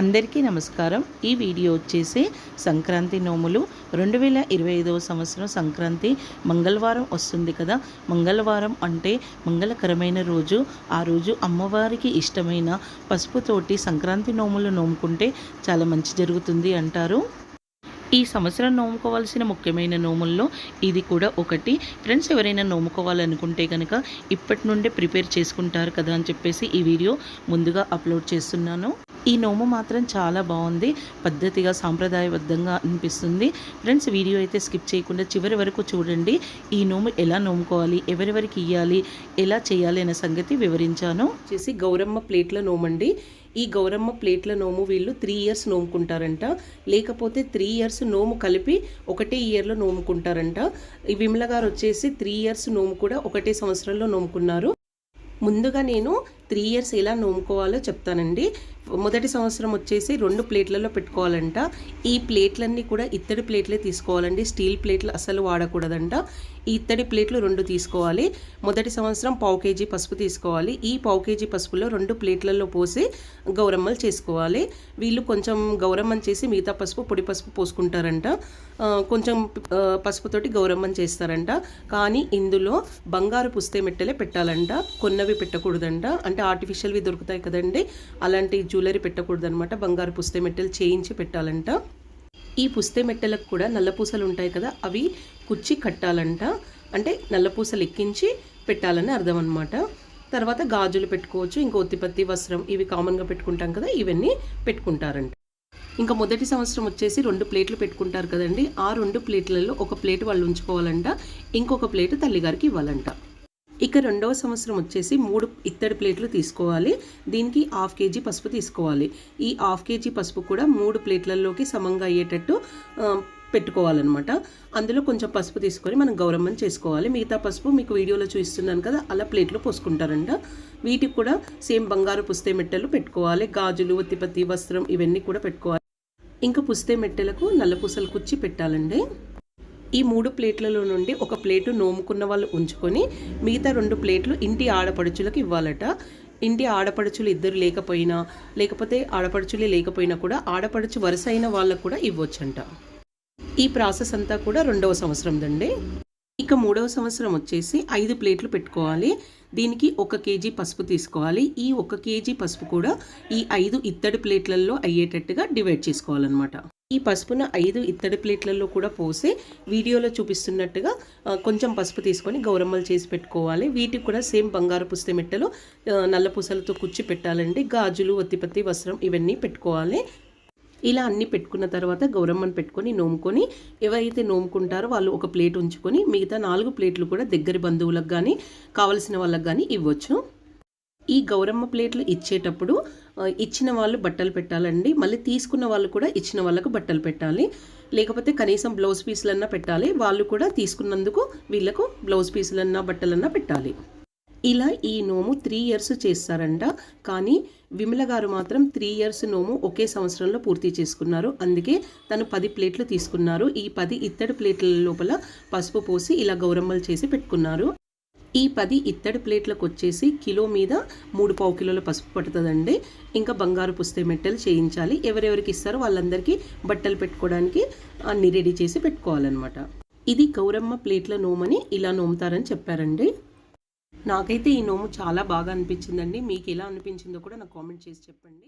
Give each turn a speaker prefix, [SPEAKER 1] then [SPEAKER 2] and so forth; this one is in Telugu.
[SPEAKER 1] అందరికీ నమస్కారం. ఈ వీడియో వచ్చేసి సంక్రాంతి నోములు. రెండు వేల ఇరవై ఐదవ సంవత్సరం సంక్రాంతి మంగళవారం వస్తుంది కదా. మంగళవారం అంటే మంగళకరమైన రోజు. ఆ రోజు అమ్మవారికి ఇష్టమైన పసుపుతోటి సంక్రాంతి నోములు నోముకుంటే చాలా మంచి జరుగుతుంది అంటారు. ఈ సంవత్సరం నోముకోవాల్సిన ముఖ్యమైన నోముల్లో ఇది కూడా ఒకటి. ఫ్రెండ్స్ ఎవరైనా నోముకోవాలనుకుంటే కనుక ఇప్పటి నుండే ప్రిపేర్ చేసుకుంటారు కదా అని చెప్పేసి ఈ వీడియో ముందుగా అప్లోడ్ చేస్తున్నాను. ఈ నోము మాత్రం చాలా బాగుంది. పద్ధతిగా సాంప్రదాయబద్ధంగా అనిపిస్తుంది. ఫ్రెండ్స్ వీడియో అయితే స్కిప్ చేయకుండా చివరి వరకు చూడండి. ఈ నోము ఎలా నోముకోవాలి ఎవరెవరికి ఇవ్వాలి ఎలా చేయాలి అనే సంగతి వివరించాను. చేసి గౌరమ్మ ప్లేట్ల నోమండి. ఈ గౌరమ్మ ప్లేట్ల నోము వీళ్ళు త్రీ ఇయర్స్ నోముకుంటారంట. లేకపోతే త్రీ ఇయర్స్ నోము కలిపి ఒకటే ఇయర్లో నోముకుంటారంట. ఈ విమల గారు వచ్చేసి త్రీ ఇయర్స్ నోము కూడా ఒకటే సంవత్సరంలో నోముకున్నారు. ముందుగా నేను త్రీ ఇయర్స్ ఎలా నోముకోవాలో చెప్తానండి. మొదటి సంవత్సరం వచ్చేసి రెండు ప్లేట్లలో పెట్టుకోవాలంట. ఈ ప్లేట్లన్నీ కూడా ఇత్తడి ప్లేట్లే తీసుకోవాలండి. స్టీల్ ప్లేట్లు అసలు వాడకూడదంట. ఈ ఇత్తడి ప్లేట్లు రెండు తీసుకోవాలి. మొదటి సంవత్సరం పావు కేజీ పసుపు తీసుకోవాలి. ఈ పావు కేజీ పసుపులో రెండు ప్లేట్లలో పోసి గౌరమ్మలు చేసుకోవాలి. వీళ్ళు కొంచెం గౌరమ్మని చేసి మిగతా పసుపు పొడి పసుపు పోసుకుంటారంట. కొంచెం పసుపుతోటి గౌరమ్మని చేస్తారంట. కానీ ఇందులో బంగారు పుస్తే మెట్టలే పెట్టాలంట. కొన్నవి పెట్టకూడదంట. అంటే అంటే ఆర్టిఫిషియల్వి దొరుకుతాయి కదండి. అలాంటి జ్యువెలరీ పెట్టకూడదు అనమాట బంగారు పుస్తే మెట్టెలు చేయించి పెట్టాలంట. ఈ పుస్తే మెట్టలకు కూడా నల్లపూసలు ఉంటాయి కదా అవి కుచ్చి కట్టాలంట. అంటే నల్లపూసలు ఎక్కించి పెట్టాలని అర్థం అనమాట తర్వాత గాజులు పెట్టుకోవచ్చు ఇంకా ఒత్తిపత్తి వస్త్రం ఇవి కామన్గా పెట్టుకుంటాం కదా ఇవన్నీ పెట్టుకుంటారంట. ఇంకా మొదటి సంవత్సరం వచ్చేసి రెండు ప్లేట్లు పెట్టుకుంటారు కదండి. ఆ రెండు ప్లేట్లలో ఒక ప్లేట్ వాళ్ళు ఉంచుకోవాలంట ఇంకొక ప్లేట్ తల్లిగారికి ఇవ్వాలంట. ఇక రెండవ సంవత్సరం వచ్చేసి మూడు ఇత్తడి ప్లేట్లు తీసుకోవాలి. దీనికి హాఫ్ కేజీ పసుపు తీసుకోవాలి. ఈ హాఫ్ కేజీ పసుపు కూడా మూడు ప్లేట్లలోకి సమంగా అయ్యేటట్టు పెట్టుకోవాలన్నమాట. అందులో కొంచెం పసుపు తీసుకొని మనం గౌరమ్మని చేసుకోవాలి. మిగతా పసుపు మీకు వీడియోలో చూస్తున్నాను కదా అలా ప్లేట్లో పోసుకుంటారంట. వీటికి కూడా సేమ్ బంగారు పుస్తే మెట్టలు పెట్టుకోవాలి. గాజులు ఉత్తిపత్తి వస్త్రం ఇవన్నీ కూడా పెట్టుకోవాలి. ఇంకా పుస్తే మెట్టెలకు నల్ల పూసలు కుచ్చి పెట్టాలండి. ఈ మూడు ప్లేట్లలో నుండి ఒక ప్లేటు నోముకున్న వాళ్ళు ఉంచుకొని మిగతా రెండు ప్లేట్లు ఇంటి ఆడపడుచులకు ఇవ్వాలట. ఇంటి ఆడపడుచులు ఇద్దరు లేకపోయినా లేకపోతే ఆడపడుచులే లేకపోయినా కూడా ఆడపడుచు వరుస అయిన వాళ్ళకు కూడా ఇవ్వచ్చంట. ఈ ప్రాసెస్ అంతా కూడా రెండవ సంవత్సరం దండి. ఇక మూడవ సంవత్సరం వచ్చేసి ఐదు ప్లేట్లు పెట్టుకోవాలి. దీనికి ఒక కేజీ పసుపు తీసుకోవాలి. ఈ ఒక కేజీ పసుపు కూడా ఈ ఐదు ఇత్తడి ప్లేట్లలో అయ్యేటట్టుగా డివైడ్ చేసుకోవాలన్నమాట. ఈ పసుపును ఐదు ఇత్తడి ప్లేట్లలో కూడా పోసి వీడియోలో చూపిస్తున్నట్టుగా కొంచెం పసుపు తీసుకొని గౌరమ్మలు చేసి పెట్టుకోవాలి. వీటికి కూడా సేమ్ బంగారు పుస్తమిట్టలు నల్ల పూసలతో కుచ్చి పెట్టాలండి. గాజులు ఒత్తిపత్తి వస్త్రం ఇవన్నీ పెట్టుకోవాలి. ఇలా అన్నీ పెట్టుకున్న తర్వాత గౌరమ్మను పెట్టుకొని నోముకొని ఎవరైతే నోముకుంటారో వాళ్ళు ఒక ప్లేట్ ఉంచుకొని మిగతా నాలుగు ప్లేట్లు కూడా దగ్గర బంధువులకు కానీ కావలసిన వాళ్ళకి కానీ ఇవ్వచ్చు. ఈ గౌరమ్మ ప్లేట్లు ఇచ్చేటప్పుడు ఇచ్చిన వాళ్ళు బట్టలు పెట్టాలండి. మళ్ళీ తీసుకున్న వాళ్ళు కూడా ఇచ్చిన వాళ్ళకు బట్టలు పెట్టాలి. లేకపోతే కనీసం బ్లౌజ్ పీసులన్నా పెట్టాలి. వాళ్ళు కూడా తీసుకున్నందుకు వీళ్ళకు బ్లౌజ్ పీసులన్నా బట్టలన్నా పెట్టాలి. ఇలా ఈ నోము త్రీ ఇయర్స్ చేస్తారంట. కానీ విమల గారు మాత్రం త్రీ ఇయర్స్ నోము ఒకే సంవత్సరంలో పూర్తి చేసుకున్నారు. అందుకే తను పది ప్లేట్లు తీసుకున్నారు. ఈ పది ఇత్తడి ప్లేట్ల లోపల పసుపు పోసి ఇలా గౌరమ్మలు చేసి పెట్టుకున్నారు. ఈ పది ఇత్తడి ప్లేట్లకు వచ్చేసి కిలో మీద మూడు పావు కిలోల పసుపు పడుతుందండి ఇంకా బంగారు పుస్తే మెట్టలు చేయించాలి. ఎవరెవరికి ఇస్తారో వాళ్ళందరికీ బట్టలు పెట్టుకోవడానికి అన్ని రెడీ చేసి పెట్టుకోవాలన్నమాట. ఇది గౌరమ్మ ప్లేట్ల నోమని ఇలా నోముతారని చెప్పారండి. నాకైతే ఈ నోము చాలా బాగా అనిపించిందండి. మీకు ఎలా అనిపించిందో కూడా నాకు కామెంట్ చేసి చెప్పండి.